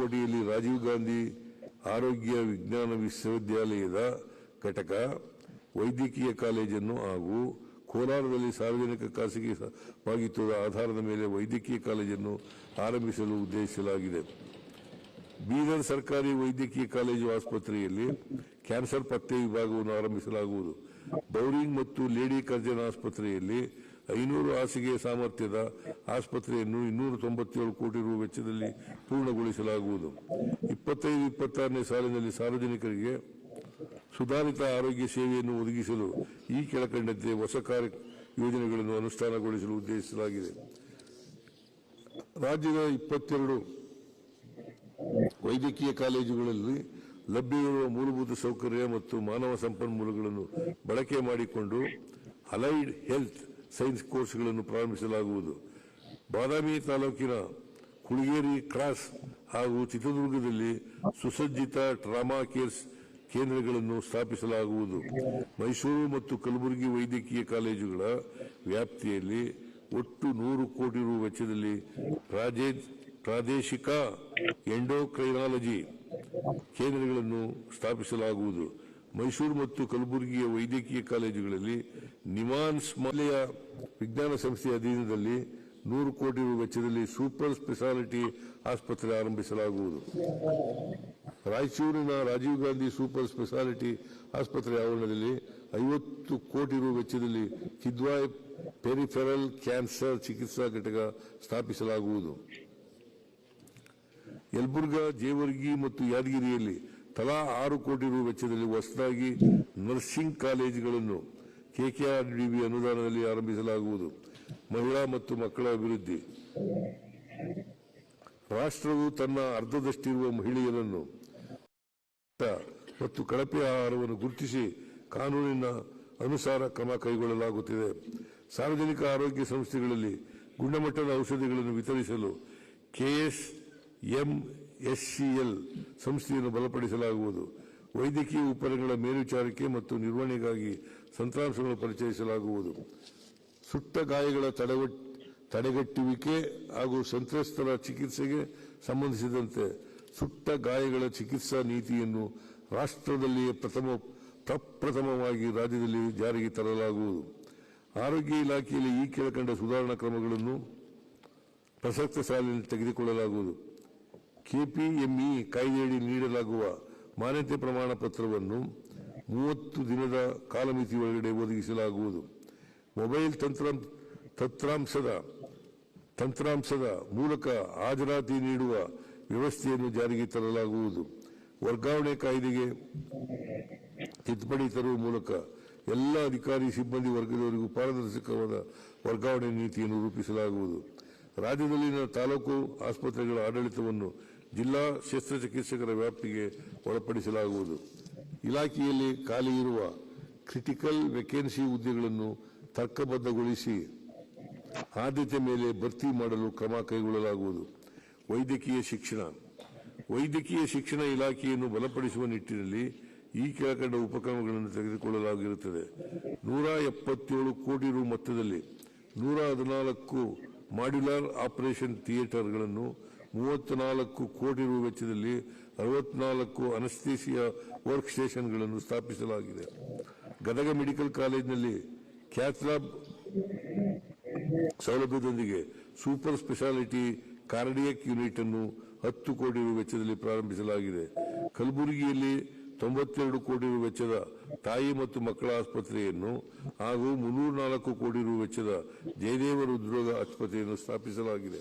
ಬಾಗಲಕೋಟೆಯಲ್ಲಿ ರಾಜೀವ್ ಗಾಂಧಿ ಆರೋಗ್ಯ ವಿಜ್ಞಾನ ವಿಶ್ವವಿದ್ಯಾಲಯದ ಘಟಕ, ವೈದ್ಯಕೀಯ ಕಾಲೇಜನ್ನು ಹಾಗೂ ಕೋಲಾರದಲ್ಲಿ ಸಾರ್ವಜನಿಕ ಖಾಸಗಿ ಭಾಗಿತ್ವದ ಆಧಾರದ ಮೇಲೆ ವೈದ್ಯಕೀಯ ಕಾಲೇಜನ್ನು ಆರಂಭಿಸಲು ಉದ್ದೇಶಿಸಲಾಗಿದೆ. ಬೀದರ್ ಸರ್ಕಾರಿ ವೈದ್ಯಕೀಯ ಕಾಲೇಜು ಆಸ್ಪತ್ರೆಯಲ್ಲಿ ಕ್ಯಾನ್ಸರ್ ಪತ್ತೆ ವಿಭಾಗವನ್ನು ಆರಂಭಿಸಲಾಗುವುದು. ಬೌರಿಂಗ್ ಮತ್ತು ಲೇಡಿ ಕರ್ಜನ್ ಆಸ್ಪತ್ರೆಯಲ್ಲಿ ಐನೂರು ಹಾಸಿಗೆ ಸಾಮರ್ಥ್ಯದ ಆಸ್ಪತ್ರೆಯನ್ನು ಇನ್ನೂರ ತೊಂಬತ್ತೇಳು ಕೋಟಿ ರು ವೆಚ್ಚದಲ್ಲಿ ಪೂರ್ಣಗೊಳಿಸಲಾಗುವುದು. ಇಪ್ಪತ್ತೈದು, ಇಪ್ಪತ್ತಾರನೇ ಸಾಲಿನಲ್ಲಿ ಸಾರ್ವಜನಿಕರಿಗೆ ಸುಧಾರಿತ ಆರೋಗ್ಯ ಸೇವೆಯನ್ನು ಒದಗಿಸಲು ಈ ಕೆಳಕಂಡಂತೆ ಹೊಸ ಕಾರ್ಯ ಯೋಜನೆಗಳನ್ನು ಅನುಷ್ಠಾನಗೊಳಿಸಲು ಉದ್ದೇಶಿಸಲಾಗಿದೆ. ರಾಜ್ಯದ ಇಪ್ಪತ್ತೆರಡು ವೈದ್ಯಕೀಯ ಕಾಲೇಜುಗಳಲ್ಲಿ ಲಭ್ಯವಿರುವ ಮೂಲಭೂತ ಸೌಕರ್ಯ ಮತ್ತು ಮಾನವ ಸಂಪನ್ಮೂಲಗಳನ್ನು ಬಳಕೆ ಮಾಡಿಕೊಂಡು ಅಲೈಡ್ ಹೆಲ್ತ್ ಸೈನ್ಸ್ ಕೋರ್ಸ್ಗಳನ್ನು ಪ್ರಾರಂಭಿಸಲಾಗುವುದು. ಬಾದಾಮಿ ತಾಲೂಕಿನ ಕುಳಗೇರಿ ಕ್ರಾಸ್ ಹಾಗೂ ಚಿತ್ರದುರ್ಗದಲ್ಲಿ ಸುಸಜ್ಜಿತ ಟ್ರಾಮಾ ಕೇರ್ಸ್ ಕೇಂದ್ರಗಳನ್ನು ಸ್ಥಾಪಿಸಲಾಗುವುದು. ಮೈಸೂರು ಮತ್ತು ಕಲಬುರಗಿ ವೈದ್ಯಕೀಯ ಕಾಲೇಜುಗಳ ವ್ಯಾಪ್ತಿಯಲ್ಲಿ ಒಟ್ಟು ನೂರು ಕೋಟಿ ರು ವೆಚ್ಚದಲ್ಲಿ ಪ್ರಾದೇಶಿಕ ಎಂಡೋಕ್ರೈನಾಲಜಿ ಕೇಂದ್ರಗಳನ್ನು ಸ್ಥಾಪಿಸಲಾಗುವುದು. ಮೈಸೂರು ಮತ್ತು ಕಲಬುರಗಿಯ ವೈದ್ಯಕೀಯ ಕಾಲೇಜುಗಳಲ್ಲಿ ನಿಮಾನ್ಸ್ ಮಾಲೆಯ ವಿಜ್ಞಾನ ಸಂಸ್ಥೆಯ ಅಧೀನದಲ್ಲಿ ನೂರು ಕೋಟಿ ರು ವೆಚ್ಚದಲ್ಲಿ ಸೂಪರ್ ಸ್ಪೆಷಾಲಿಟಿ ಆಸ್ಪತ್ರೆ ಆರಂಭಿಸಲಾಗುವುದು. ರಾಯಚೂರಿನ ರಾಜೀವ್ ಗಾಂಧಿ ಸೂಪರ್ ಸ್ಪೆಷಾಲಿಟಿ ಆಸ್ಪತ್ರೆ ಆವರಣದಲ್ಲಿ ಐವತ್ತು ಕೋಟಿ ರು ವೆಚ್ಚದಲ್ಲಿ ಕಿದ್ವಾಯ್ ಪೆರಿಫೆರಲ್ ಕ್ಯಾನ್ಸರ್ ಚಿಕಿತ್ಸಾ ಘಟಕ ಸ್ಥಾಪಿಸಲಾಗುವುದು. ಯಲಬುರ್ಗಾ, ಜೇವರ್ಗಿ ಮತ್ತು ಯಾದಗಿರಿಯಲ್ಲಿ ತಲಾ ಆರು ಕೋಟಿ ರು ವೆಚ್ಚದಲ್ಲಿ ಹೊಸದಾಗಿ ನರ್ಸಿಂಗ್ ಕಾಲೇಜುಗಳನ್ನು ಕೆಕೆಆರ್ಡಿಬಿ ಅನುದಾನದಲ್ಲಿ ಆರಂಭಿಸಲಾಗುವುದು. ಮಹಿಳಾ ಮತ್ತು ಮಕ್ಕಳ ಅಭಿವೃದ್ಧಿ. ರಾಷ್ಟ್ರವು ತನ್ನ ಅರ್ಧದಷ್ಟಿರುವ ಮಹಿಳೆಯರನ್ನು ಮತ್ತು ಕಳಪೆ ಆಹಾರವನ್ನು ಗುರುತಿಸಿ ಕಾನೂನಿನ ಅನುಸಾರ ಕ್ರಮ ಕೈಗೊಳ್ಳಲಾಗುತ್ತಿದೆ. ಸಾರ್ವಜನಿಕ ಆರೋಗ್ಯ ಸಂಸ್ಥೆಗಳಲ್ಲಿ ಗುಣಮಟ್ಟದ ಔಷಧಿಗಳನ್ನು ವಿತರಿಸಲು ಕೆಎಸ್ ಎಂಎಸ್ಸಿಎಲ್ ಸಂಸ್ಥೆಯನ್ನು ಬಲಪಡಿಸಲಾಗುವುದು. ವೈದ್ಯಕೀಯ ಉಪಕರಣಗಳ ಮೇಲ್ವಿಚಾರಕ್ಕೆ ಮತ್ತು ನಿರ್ವಹಣೆಗಾಗಿ ತಂತ್ರಾಂಶಗಳನ್ನು ಪರಿಚಯಿಸಲಾಗುವುದು. ಸುಟ್ಟ ಗಾಯಗಳ ತಡೆಗಟ್- ತಡೆಗಟ್ಟುವಿಕೆ ಹಾಗೂ ಸಂತ್ರಸ್ತರ ಚಿಕಿತ್ಸೆಗೆ ಸಂಬಂಧಿಸಿದಂತೆ ಸುಟ್ಟ ಗಾಯಗಳ ಚಿಕಿತ್ಸಾ ನೀತಿಯನ್ನು ರಾಷ್ಟ್ರದಲ್ಲಿಯೇ ಪ್ರಥಮ, ಪ್ರಪ್ರಥಮವಾಗಿ ರಾಜ್ಯದಲ್ಲಿ ಜಾರಿಗೆ ತರಲಾಗುವುದು. ಆರೋಗ್ಯ ಇಲಾಖೆಯಲ್ಲಿ ಈ ಕೆಳಕಂಡ ಸುಧಾರಣಾ ಕ್ರಮಗಳನ್ನು ಪ್ರಸಕ್ತ ಸಾಲಿನಲ್ಲಿ ತೆಗೆದುಕೊಳ್ಳಲಾಗುವುದು. ಕೆಪಿಎಂಇ ಕಾಯ್ದೆಯಡಿ ನೀಡಲಾಗುವ ಮಾನ್ಯತೆ ಪ್ರಮಾಣ ಪತ್ರವನ್ನು ಮೂವತ್ತು ದಿನದ ಕಾಲಮಿತಿ ಒಳಗಡೆ ಒದಗಿಸಲಾಗುವುದು. ಮೊಬೈಲ್ ತಂತ್ರ, ತಂತ್ರಾಂಶದ ತಂತ್ರಾಂಶದ ಮೂಲಕ ಹಾಜರಾತಿ ನೀಡುವ ವ್ಯವಸ್ಥೆಯನ್ನು ಜಾರಿಗೆ ತರಲಾಗುವುದು. ವರ್ಗಾವಣೆ ಕಾಯ್ದೆಗೆ ತಿದ್ದುಪಡಿ ತರುವ ಮೂಲಕ ಎಲ್ಲ ಅಧಿಕಾರಿ ಸಿಬ್ಬಂದಿ ವರ್ಗದವರಿಗೂ ಪಾರದರ್ಶಕವಾದ ವರ್ಗಾವಣೆ ನೀತಿಯನ್ನು ರೂಪಿಸಲಾಗುವುದು. ರಾಜ್ಯದಲ್ಲಿನ ತಾಲೂಕು ಆಸ್ಪತ್ರೆಗಳ ಆಡಳಿತವನ್ನು ಜಿಲ್ಲಾ ಶಸ್ತ್ರಚಿಕಿತ್ಸಕರ ವ್ಯಾಪ್ತಿಗೆ ಒಳಪಡಿಸಲಾಗುವುದು. ಇಲಾಖೆಯಲ್ಲಿ ಖಾಲಿ ಇರುವ ಕ್ರಿಟಿಕಲ್ ವೇಕೆನ್ಸಿ ಹುದ್ದೆಗಳನ್ನು ತರ್ಕಬದ್ಧಗೊಳಿಸಿ ಆದ್ಯತೆ ಮೇಲೆ ಭರ್ತಿ ಮಾಡಲು ಕ್ರಮ ಕೈಗೊಳ್ಳಲಾಗುವುದು. ವೈದ್ಯಕೀಯ ಶಿಕ್ಷಣ. ವೈದ್ಯಕೀಯ ಶಿಕ್ಷಣ ಇಲಾಖೆಯನ್ನು ಬಲಪಡಿಸುವ ನಿಟ್ಟಿನಲ್ಲಿ ಈ ಕೆಳಕಂಡ ಉಪಕ್ರಮಗಳನ್ನು ತೆಗೆದುಕೊಳ್ಳಲಾಗಿರುತ್ತದೆ. ನೂರ ಎಪ್ಪತ್ತೇಳು ಕೋಟಿ ರು ಮೊತ್ತದಲ್ಲಿ ನೂರ ಹದಿನಾಲ್ಕು ಮಾಡ್ಯುಲರ್ ಆಪರೇಷನ್ ಥಿಯೇಟರ್ಗಳನ್ನು ಮೂವತ್ನಾಲ್ಕು ಕೋಟಿ ರು ವೆಚ್ಚದಲ್ಲಿ ಅರವತ್ನಾಲ್ಕು ಅನಸ್ತೇಸಿಯಾ ವರ್ಕ್ ಸ್ಟೇಷನ್ಗಳನ್ನು ಸ್ಥಾಪಿಸಲಾಗಿದೆ. ಗದಗ ಮೆಡಿಕಲ್ ಕಾಲೇಜಿನಲ್ಲಿ ಕ್ಯಾಥ್ಲಾಬ್ ಸೌಲಭ್ಯದೊಂದಿಗೆ ಸೂಪರ್ ಸ್ಪೆಷಾಲಿಟಿ ಕಾರ್ಡಿಯಕ್ ಯೂನಿಟ್ ಅನ್ನು ಹತ್ತು ಕೋಟಿ ರು ವೆಚ್ಚದಲ್ಲಿ ಪ್ರಾರಂಭಿಸಲಾಗಿದೆ. ಕಲಬುರಗಿಯಲ್ಲಿ ತೊಂಬತ್ತೆರಡು ಕೋಟಿ ರು ವೆಚ್ಚದ ತಾಯಿ ಮತ್ತು ಮಕ್ಕಳ ಆಸ್ಪತ್ರೆಯನ್ನು ಹಾಗೂ ಮುನ್ನೂರ ನಾಲ್ಕು ಕೋಟಿ ರು ವೆಚ್ಚದ ಜಯದೇವ ಹೃದ್ರೋಗ ಆಸ್ಪತ್ರೆಯನ್ನು ಸ್ಥಾಪಿಸಲಾಗಿದೆ.